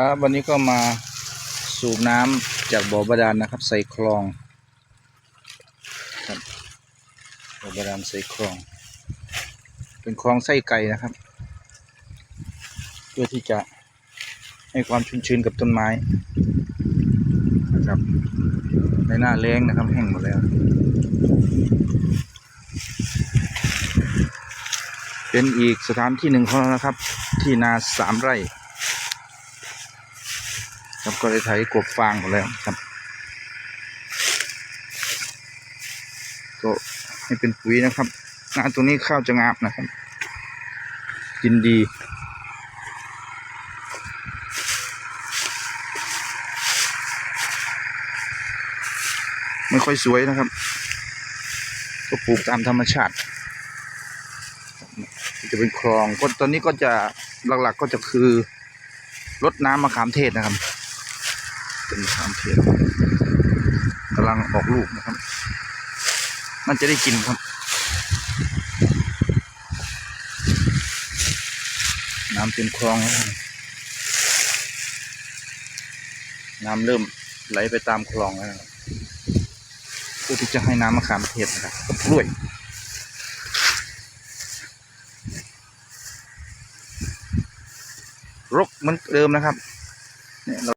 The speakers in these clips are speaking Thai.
ครับวันนี้ก็มาสูบน้ำจากบ่อบาดาลนะครับ ใส่คลองครับบ่อบาดาลใส่คลอง เป็นคลองไส้ไก่นะครับ เพื่อที่จะให้ความชุ่มชื้นกับต้นไม้นะครับ ในหน้าแล้งนะครับแห้งหมดแล้ว เป็นอีกสถานที่หนึ่งของเรานะครับ ที่นาสามไร่ ก็ได้ไถกบฟางหมดแล้วครับ ก็ให้เป็นปุ๋ยนะครับงานตรงนี้ข้าวจะงามนะครับ กินดีไม่ค่อยสวยนะครับ ก็ปลูกตามธรรมชาติ จะเป็นคลองก็ตอนนี้ก็จะหลักๆก็จะคือรดน้ำมะขามเทศนะครับ เป็นมะขามเทศกำลังออกลูกนะครับ มันจะได้กินครับ น้ำเต็มคลองแล้วน้ำเริ่มไหลไปตามคลองแล้วนะครับเพื่อที่จะให้น้ำมะขามเทศนะครับกับกล้วยรกเหมือนเดิมนะครับเนี่ยเรา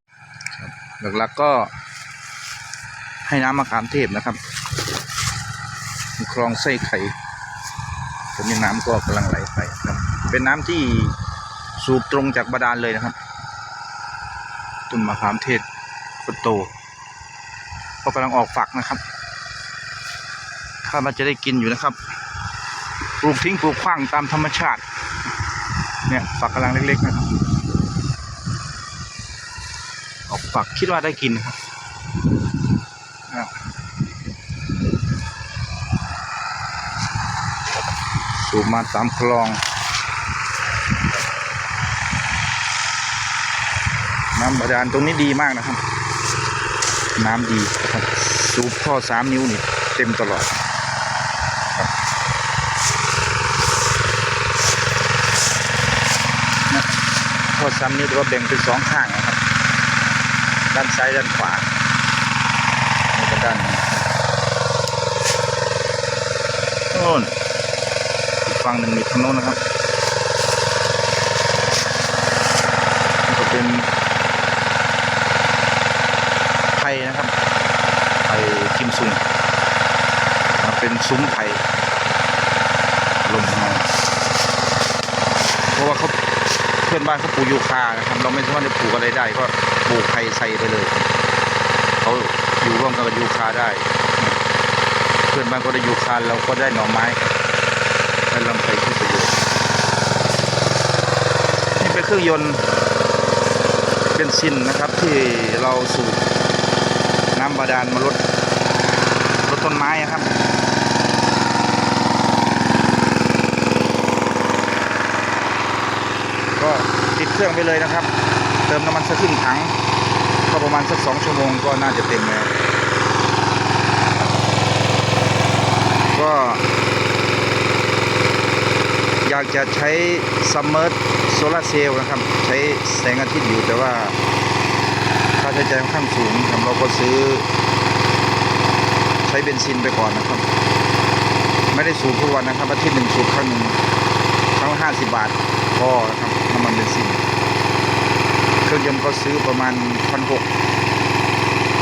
หลักๆก็ให้น้ำมะขามเทศนะครับ คลองไส้ไข่ตอนนี้น้ำก็กำลังไหลไปครับ เป็นน้ำที่สูบตรงจากบาดาลเลยนะครับ ต้นมะขามเทศก็โตก็กำลังออกฝักนะครับคาดว่าจะได้กินอยู่นะครับ ปลูกทิ้งปลูกขว้างตามธรรมชาติ เนี่ยฝักกำลังเล็กๆนะครับ ออก ฝักคิดว่าได้กินครับสูบมาตามคลอง น้ำบาดาลตรงนี้ดีมากนะครับ น้ำดีครับ สูบท่อสามนิ้วนี่เต็มตลอดท่อสามนิ้วแต่ว่าแบ่งเป็นสองข้างนะ ด้านซ้ายด้านขวานี่ก็ด้านนี้โน่นอีกฝั่งหนึ่งมีถนนนะครับนี่ก็เป็นไผ่นะครับไผ่กิมซุงนเป็นซุ้มไผ่ลมเงาเพราะว่าเขาเพื่อนบ้านเขาปลูกยูคานะครับเราไม่สามารถจะปลูกอะไรได้ก็ ปลูกไผ่ใส่ไปเลย เขาอยู่ร่วมกันกับยูคาได้ เพื่อนบ้านก็ได้ยูคาเราก็ได้หน่อไม้ครับได้ลำไผ่ที่ประโยชน์นี่เป็นเครื่องยนต์เป็นซินนะครับที่เราสูบน้ำบาดาลมาลดลดต้นไม้ครับก็ติดเครื่องไปเลยนะครับ เติมน้ำมันสักครึ่งถัง ก็ประมาณสักสองชั่วโมงก็น่าจะเต็มแล้ว ก็อยากจะใช้ซัมเมอร์โซลาเซลล์นะครับ ใช้แสงอาทิตย์อยู่แต่ว่าค่าใช้จ่ายค่อนข้างสูงครับเราก็ซื้อ ใช้เบนซินไปก่อนนะครับ ไม่ได้สูบทุกวันนะครับอาทิตย์หนึ่งสูบครั้งหนึ่งครั้งห้าสิบบาทพอนะครับน้ำมันเบนซิน เครื่องยนต์ก็ซื้อประมาณพันหก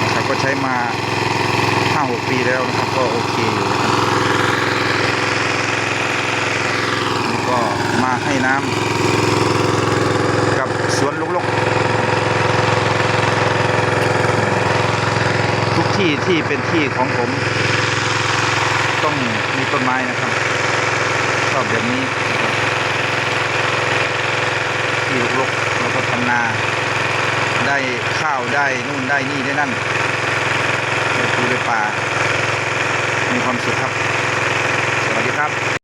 นะครับก็ใช้มาห้าหกปีแล้วนะครับ ก็โอเคอยู่นี่ก็มาให้น้ำกับสวนลกๆทุกที่ที่เป็นที่ของผม ต้องมีต้นไม้นะครับชอบแบบนี้ที่รกๆแล้วก็ทำนา ได้ข้าวได้นู่นได้นี่ได้นั่นได้ปูได้ปลามีความสุขครับ สวัสดีครับ